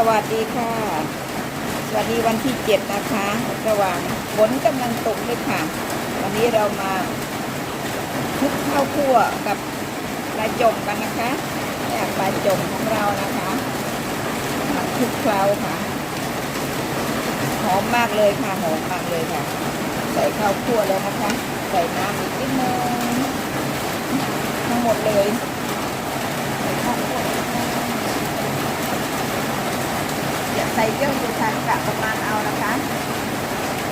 สวัสดีค่ะ สวัสดีวันที่เจ็ดนะคะ ระหว่างฝนกำลังตกเลยค่ะ วันนี้เรามาคลุกข้าวคั่วกับปลาจมกันนะคะเนี่ยปลาจมของเรานะคะมาคลุกเคล้าค่ะ หอมมากเลยค่ะ หอมมากเลยค่ะ ใส่ข้าวคั่วแล้วนะคะ ใส่น้ำอีกนิดนึงทั้งหมดเลยใส่ข้าวคั่ว อย่าใส่เยอะอยู่ค่ะกะประมาณเอานะคะ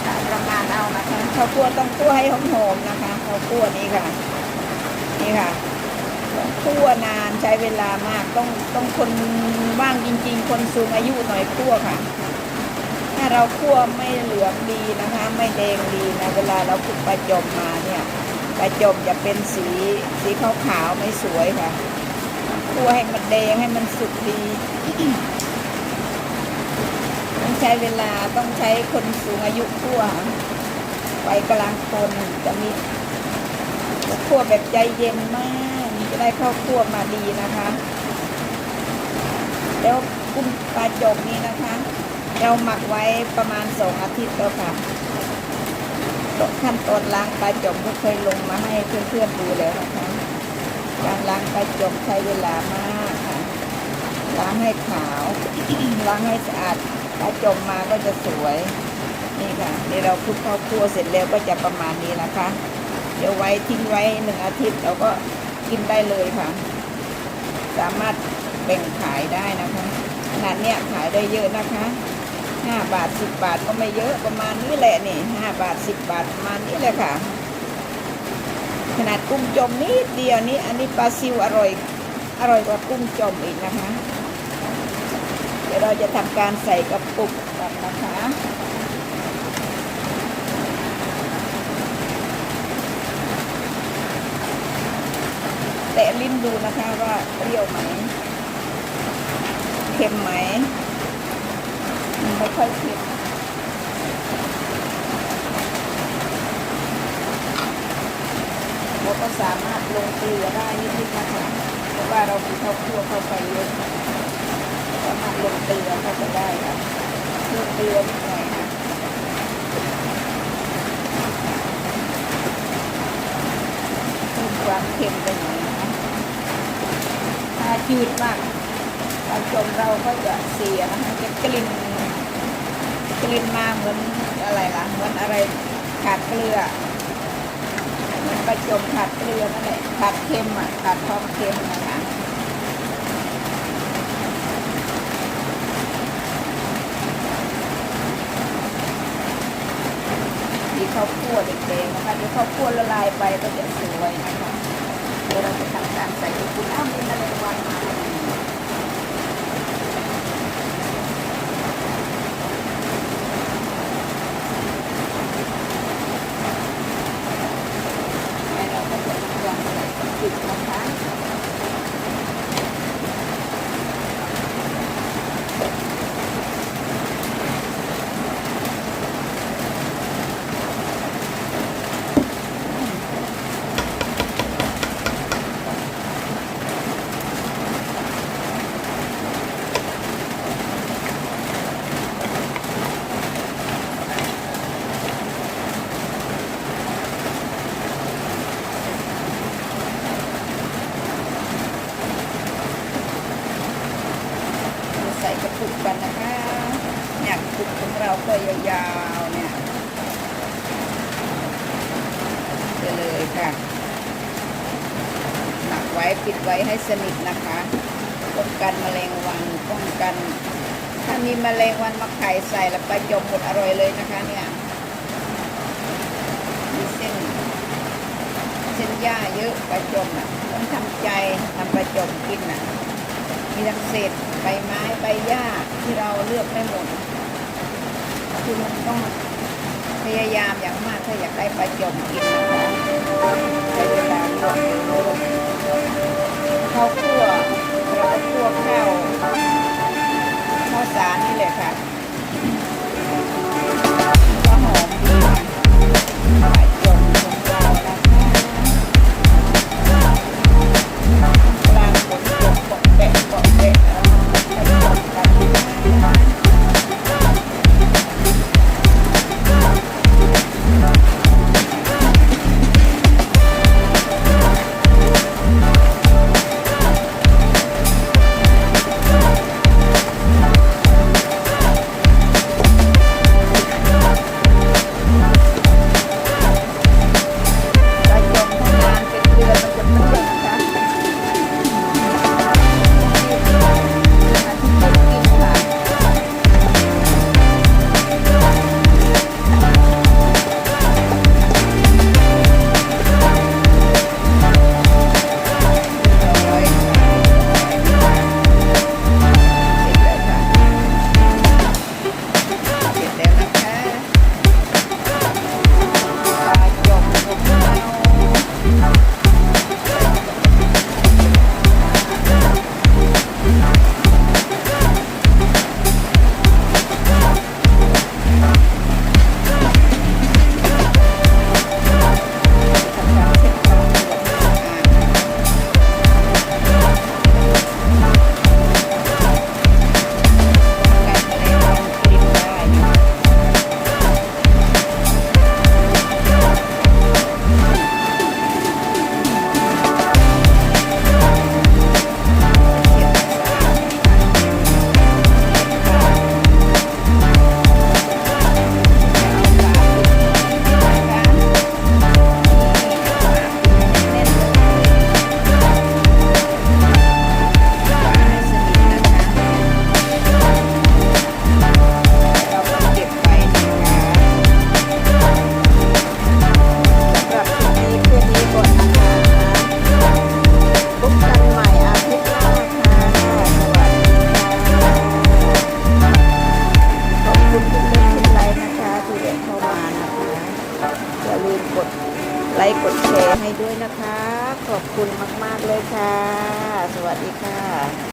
กะประมาณเอานะคะข้าวคั่วต้องคั่วให้หอมๆนะคะข้าวคั่วนี้ค่ะ นี่ค่ะต้องคั่วนานใช้เวลามากต้องต้องคนว่างจริง ๆ คนสูงอายุหน่อยคั่วค่ะ ถ้าเราคั่วไม่เหลืองดีนะคะ ไม่แดงดีนะเวลาเราคุกปลาจมมาเนี่ยปลาจมจะเป็นสีสีขาวๆไม่สวยค่ะคั่วให้มันแดงให้มันสุกดี ช้เวลาต้องใช้คนสูงอายุคั่วไฟกลางคนจะมีคั่วแบบใจเย็นมากจะได้เข้าวคั่วมาดีนะคะ แล้วกุ้งปลาจกนี้นะคะ เราหมักไว้ประมาณสองอาทิตย์แล้วค่ะขั้นตอนล้างปลาจกก็เคยลงมาให้เพื่อนๆดูแล้วนะคะการล้างปลาจกใช้เวลามากค่ะล้างให้ขาวล้างให้สะอาด ถ้าจมมาก็จะสวยนี่ค่ะนี่เราคลุกข้าวคั่วเสร็จแล้วก็จะประมาณนี้นะคะ เดี๋ยวไว้ทิ้งไว้หนึ่งอาทิตย์เราก็กินได้เลยค่ะ สามารถแบ่งขายได้นะคะขนาดเนี้ยขายได้เยอะนะคะห้าบาทสิบบาทก็ไม่เยอะประมาณนี้แหละนี่ห้าบาทสิบบาทประมาณนี้เลยค่ะ ขนาดกุ้งจมนิดเดียวนี้อันนี้ปลาซิวอร่อย อร่อยกว่ากุ้งจมอีกนะคะ ดี๋ยวเราจะทำการใส่กระปุกกันนะคะแตะลิ้นดูนะคะว่าเปรี้ยวไหมเค็มไหมไม่ค่อยเค็มเราก็สามารถลงเกลือได้นิดๆนะคะเพราะว่าเรามีข้าวคั่วเข้าไปเยอะ สามารถลงเกลือเข้าไปได้ค่ะ เตือนิดหน่อยค่ะเพิ่มความเค็มไปหน่อยนะถ้าจืดมากตอนจมเราก็จะเสียนะคะจะกลิ่นกลิ่นมาเหมือนอะไรล่ะเหมือนอะไรขาดเกลือเหมือนประจมขาดเกลือนั่นแหละขาดเค็มอะขาดความเค็มนะคะข้าวคั่วแด งๆนะคะเดี๋ยวข้าวคั่วละลายไปก็จะสวยนะคะเดี๋ยวเราจะทำการใส่กคุณอ้าวมีอะไรวันมาแล้วเราก็จะทำการใส่กระปุกนะคะ เราใส่กระปุกกันนะคะเนี่ยกระปุกของเราก็ ยาวๆเนี่ยไปเลยค่ะหนักไว้ปิดไว้ให้สนิทนะคะป้องกันแมลงวันป้องกัน ถ้ามีแมลงวันมาไข่ใส่แล้วปลาจมหมดอร่อยเลยนะคะเนี่ยมีเส้นเส้นหญ้าเยอะปลาจมอะต้องทำใจทำปลาจมกินอะมีทั้งเศษใบไม้ใบหญ้าที่เราเลือกไม่หมด คือมันต้องพยายามอย่างมากถ้าอยากได้ปลาจมกินนะคะใช้เวลาลวกข้าวคั่วเราก็คั่วข้าว นะคะ ขอบคุณมาก ๆ เลยค่ะ สวัสดีค่ะ